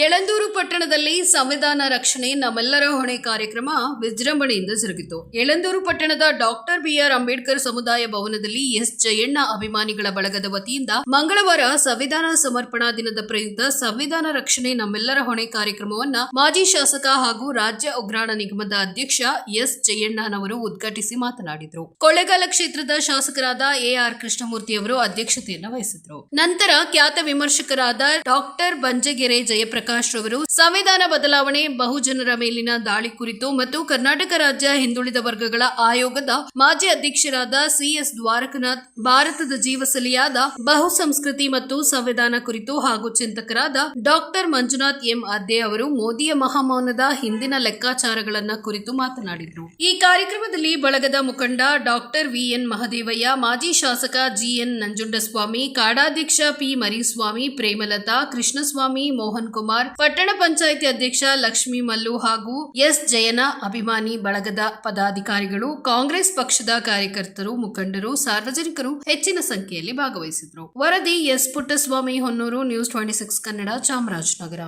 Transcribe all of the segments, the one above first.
ಯಳಂದೂರು ಪಟ್ಟಣದಲ್ಲಿ ಸಂವಿಧಾನ ರಕ್ಷಣೆ ನಮ್ಮೆಲ್ಲರ ಹೊಣೆ ಕಾರ್ಯಕ್ರಮ ವಿಜೃಂಭಣೆಯಿಂದ ಜರುಗಿತು. ಯಳಂದೂರು ಪಟ್ಟಣದ ಡಾಕ್ಟರ್ ಬಿಆರ್ ಅಂಬೇಡ್ಕರ್ ಸಮುದಾಯ ಭವನದಲ್ಲಿ ಎಸ್ ಜಯಣ್ಣ ಅಭಿಮಾನಿಗಳ ಬಳಗದ ವತಿಯಿಂದ ಮಂಗಳವಾರ ಸಂವಿಧಾನ ಸಮರ್ಪಣಾ ದಿನದ ಪ್ರಯುಕ್ತ ಸಂವಿಧಾನ ರಕ್ಷಣೆ ನಮ್ಮೆಲ್ಲರ ಹೊಣೆ ಕಾರ್ಯಕ್ರಮವನ್ನ ಮಾಜಿ ಶಾಸಕ ಹಾಗೂ ರಾಜ್ಯ ಉಗ್ರಾಣ ನಿಗಮದ ಅಧ್ಯಕ್ಷ ಎಸ್ ಜಯಣ್ಣನವರು ಉದ್ಘಾಟಿಸಿ ಮಾತನಾಡಿದರು. ಕೊಳ್ಳೇಗಾಲ ಕ್ಷೇತ್ರದ ಶಾಸಕರಾದ ಎಆರ್ ಕೃಷ್ಣಮೂರ್ತಿ ಅವರು ಅಧ್ಯಕ್ಷತೆಯನ್ನು ವಹಿಸಿದರು ನಂತರ ಖ್ಯಾತ ವಿಮರ್ಶಕರಾದ ಡಾಕ್ಟರ್ ಬಂಜಗೆರೆ ಜಯಪ್ರಕಾಶ್ ರವರು, ಸಂವಿಧಾನ ಬದಲಾವಣೆ, ಬಹುಜನರ ಮೇಲಿನ ದಾಳಿ ಕುರಿತು ಮತ್ತು ಕರ್ನಾಟಕ ರಾಜ್ಯ ಹಿಂದುಳಿದ ವರ್ಗಗಳ ಆಯೋಗದ ಮಾಜಿ ಅಧ್ಯಕ್ಷರಾದ ಸಿಎಸ್ ದ್ವಾರಕನಾಥ್, ಭಾರತದ ಜೀವಸಲಿಯಾದ ಬಹುಸಂಸ್ಕೃತಿ ಮತ್ತು ಸಂವಿಧಾನ ಕುರಿತು ಹಾಗೂ ಚಿಂತಕರಾದ ಡಾಕ್ಟರ್ ಮಂಜುನಾಥ್ ಎಂ ಅದ್ದೆ ಅವರು ಮೋದಿಯ ಮಹಾಮೌನದ ಹಿಂದಿನ ಲೆಕ್ಕಾಚಾರಗಳನ್ನ ಕುರಿತು ಮಾತನಾಡಿದರು. ಈ ಕಾರ್ಯಕ್ರಮದಲ್ಲಿ ಬಳಗದ ಮುಖಂಡ ಡಾಕ್ಟರ್ ವಿಎನ್ ಮಹದೇವಯ್ಯ, ಮಾಜಿ ಶಾಸಕ ಜಿಎನ್ ನಂಜುಂಡಸ್ವಾಮಿ, ಕಾಡಾಧ್ಯಕ್ಷ ಪಿ ಮರಿಸ್ವಾಮಿ, ಪ್ರೇಮಲತಾ, ಕೃಷ್ಣಸ್ವಾಮಿ ಮೋಹನ್ ಕುಮಾರ್ ಪಟ್ಟಣ ಪಂಚಾಯಿತಿ ಅಧ್ಯಕ್ಷ ಲಕ್ಷ್ಮೀ ಮಲ್ಲು ಹಾಗೂ ಎಸ್ ಜಯನ ಅಭಿಮಾನಿ ಬಳಗದ ಪದಾಧಿಕಾರಿಗಳು, ಕಾಂಗ್ರೆಸ್ ಪಕ್ಷದ ಕಾರ್ಯಕರ್ತರು, ಮುಖಂಡರು, ಸಾರ್ವಜನಿಕರು ಹೆಚ್ಚಿನ ಸಂಖ್ಯೆಯಲ್ಲಿ ಭಾಗವಹಿಸಿದ್ರು ವರದಿ S Puttaswamy Honnur, news twenty six Kannada Chamarajanagar.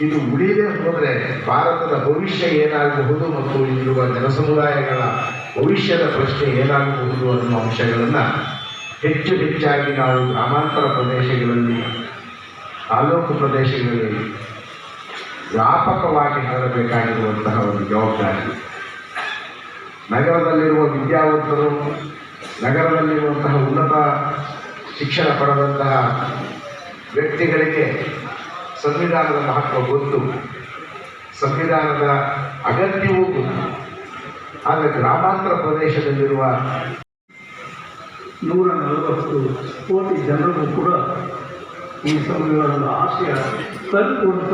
ಇದು ಉಳಿದೇ ಹೋದರೆ ಭಾರತದ ಭವಿಷ್ಯ ಏನಾಗಬಹುದು ಮತ್ತು ಇಲ್ಲಿರುವ ಜನಸಮುದಾಯಗಳ ಭವಿಷ್ಯದ ಪ್ರಶ್ನೆ ಏನಾಗಬಹುದು ಅನ್ನೋ ಅಂಶಗಳನ್ನು ಹೆಚ್ಚು ಹೆಚ್ಚಾಗಿ ನಾವು ಗ್ರಾಮಾಂತರ ಪ್ರದೇಶಗಳಲ್ಲಿ, ತಾಲೂಕು ಪ್ರದೇಶಗಳಲ್ಲಿ ವ್ಯಾಪಕವಾಗಿ ಹರಡಬೇಕಾಗಿರುವಂತಹ ಒಂದು ಜವಾಬ್ದಾರಿ. ನಗರದಲ್ಲಿರುವ ವಿದ್ಯಾವಂತರು, ನಗರದಲ್ಲಿರುವಂತಹ ಉನ್ನತ ಶಿಕ್ಷಣ ಪಡೆದಂತಹ ವ್ಯಕ್ತಿಗಳಿಗೆ ಸಂವಿಧಾನದ ಮಹತ್ವ ಗೊತ್ತು. ಸಂವಿಧಾನದ ಅಗತ್ಯವೂ ಗೊತ್ತು. ಆದರೆ ಗ್ರಾಮಾಂತರ ಪ್ರದೇಶದಲ್ಲಿರುವ ನೂರ ನಲವತ್ತು ಕೋಟಿ ಜನರಿಗೂ ಕೂಡ ಈ ಸಂವಿಧಾನದ ಆಶಯ ತಲುಪುವಂಥ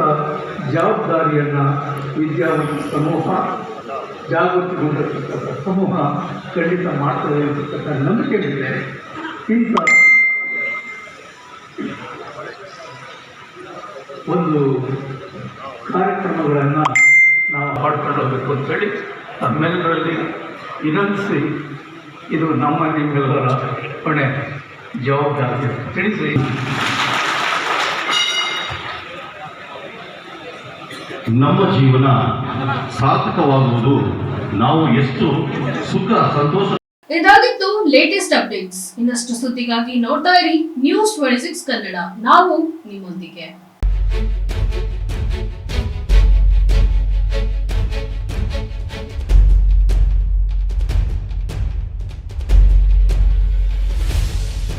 ಜವಾಬ್ದಾರಿಯನ್ನು ವಿದ್ಯಾವಂತ ಸಮೂಹ, ಜಾಗೃತಿಗೊಂಡಿರ್ತಕ್ಕಂಥ ಸಮೂಹ ಖಂಡಿತ ಮಾಡ್ತದೆ ಅಂತಕ್ಕಂಥ ನಂಬಿಕೆ ಇದೆ ಇಂಥ ಒಂದು ಕಾರ್ಯಕ್ರಮಗಳನ್ನು ನಾವು ಮಾಡ್ಕೊಂಡು ಹೋಗಬೇಕು ಅಂತೇಳಿ ತಮ್ಮೆಲ್ಲರಲ್ಲಿ ವಿನಂತಿಸಿ ಇದು ನಮ್ಮ ನಿಮ್ಮೆಲ್ಲರ ಹೊಣೆ ಜವಾಬ್ದಾರಿ. ತಿಳಿಸಿ. ನಮ್ಮ ಜೀವನ ಸಾರ್ಥಕವಾಗುವುದು ನಾವು ಎಷ್ಟು ಸುಖ ಸಂತೋಷ ಇದಾಗಿತ್ತು ಲೇಟೆಸ್ಟ್ ಅಪ್ಡೇಟ್ಸ್ ಇನ್ನಷ್ಟು ಸುದ್ದಿಗಾಗಿ ನೋಡ್ತಾ ಇರಿ ನ್ಯೂಸ್ ಟ್ವೆಂಟಿ ಸಿಕ್ಸ್ ಕನ್ನಡ. ನಾವು ನಿಮ್ಮೊಂದಿಗೆ.